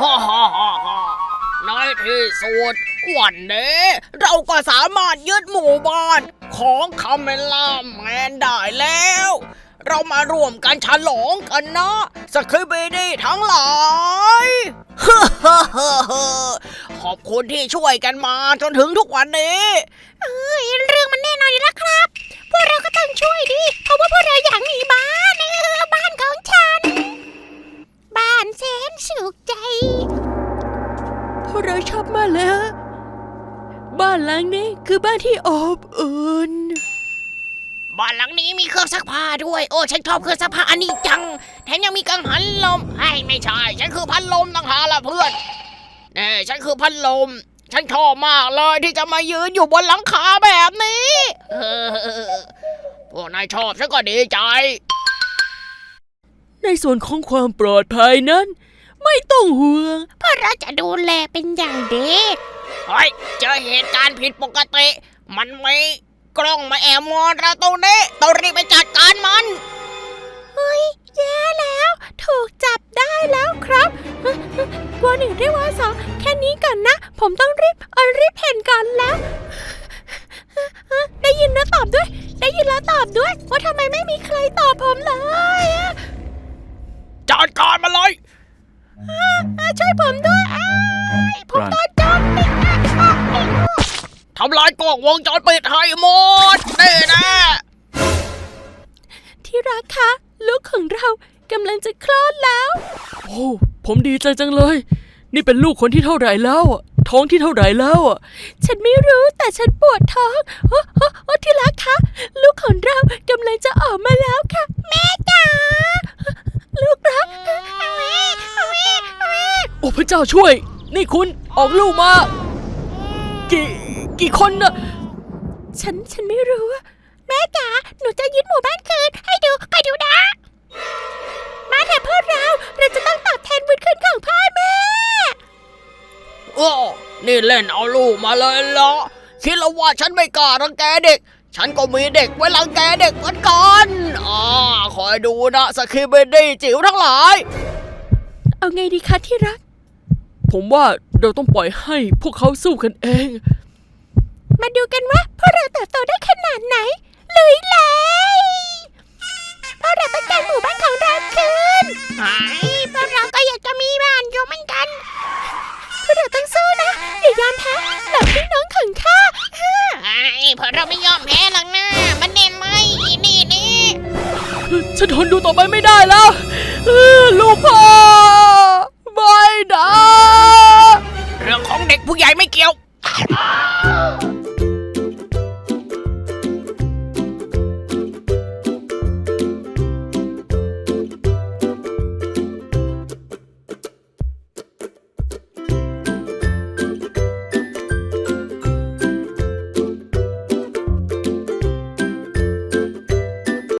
ฮ่าฮ่าฮ่าฮ่าในที่สุดวันนี้เราก็สามารถยึดหมู่บ้านของคาเมล่าแมนได้แล้ว เรามาร่วมกันฉลองกันนะสคริปดีทั้งหลายขอบคุณที่ช่วยกันมาจนถึงทุกวันนี้เอ้ยเรื่องมันแน่นอนอยู่แล้วครับ พวกเราก็ต้องช่วยดิเพราะว่าพวกเราอยากมี พวกเราชอบมากเลยฮะ บ้านหลังนี้คือบ้านที่อบอุ่น บ้านหลังนี้มีเครื่องซักผ้าด้วย โอ้ฉันชอบเครื่องซักผ้าอันนี้จัง แถมยังมีกังหันลมไอ้ยไม่ใช่ ฉันคือพัดลมต่างหากล่ะเพื่อนเน่ฉันคือพัดลม ฉันชอบมากเลยที่จะมายืนอยู่บนหลังคาแบบนี้เออพวกนายชอบฉันก็ดีใจ ในส่วนของความปลอดภัยนั้น ไม่ต้องห่วงพวกเราจะดูแลเป็นอย่างดีเฮ้ยเจอเหตุการณ์ผิดปกติ มันมีกล้องมาแอบมองเราตรงนี้ต้องรีบไปจัดการมันเฮ้ยแย่แล้ว ถูกจับได้แล้วครับเฮ้ยเฮ้ยวันหนึ่งได้วันสองแค่นี้ก่อนนะ ผมต้องรีบเออรีบเห็นก่อนแล้วเฮ้ยเฮ้ยได้ยินแล้วตอบด้วย ได้ยินแล้วตอบด้วย ว่าทำไมไม่มีใครตอบผมเลยอะจัดการมันเลยอะ ช่วยผมด้วยอ้ายผมโดนโจมตีอะอะอะทำลายกล้องวงจรปิดให้หมดนี่นะที่รักคะลูกของเรากำลังจะคลอดแล้ว โอ้ผมดีใจจังเลย นี่เป็นลูกคนที่เท่าไหร่แล้วอะท้องที่เท่าไหร่แล้วอะฉันไม่รู้แต่ฉันปวดท้องโอ้โอ้โอ้ที่รักคะลูกของเรากำลังจะออกมาแล้วค่ะ เจ้าช่วย นี่คุณออกลูกมา กี่กี่คนน่ะฉันฉันไม่รู้อะแม่จ๋าหนูจะยึดหมู่บ้านคืน ให้ดูคอยดูนะ มาเถอะพวกเรา เราจะต้องตอบแทนบุญคุณของพ่อแม่ โอ้ นี่เล่นเอาลูกมาเลยเหรอ คิดแล้วว่าฉันไม่กล้ารังแกเด็ก ฉันก็มีเด็กไว้รังแกเด็กเหมือนกันอ่าคอยดูนะสคริปเบดี้จิ๋วทั้งหลาย เอาไงดีคะที่รัก ผมว่าเราต้องปล่อยให้พวกเขาสู้กันเอง มาดูกันว่าพวกเราเติบโตได้ขนาดไหนลุยเลยพวกเราต้องการหมู่บ้านของเราคืนไอ้พวกเราก็อยากจะมีบ้านอยู่เหมือนกันพวกเราต้องสู้นะอย่ายอมแพ้หลับพี่น้องของข้าไอ้พวกเราไม่ยอมแพ้หรอกนะมันเน้นไหมนี่นี่ฉันทนดูต่อไปไม่ได้แล้ว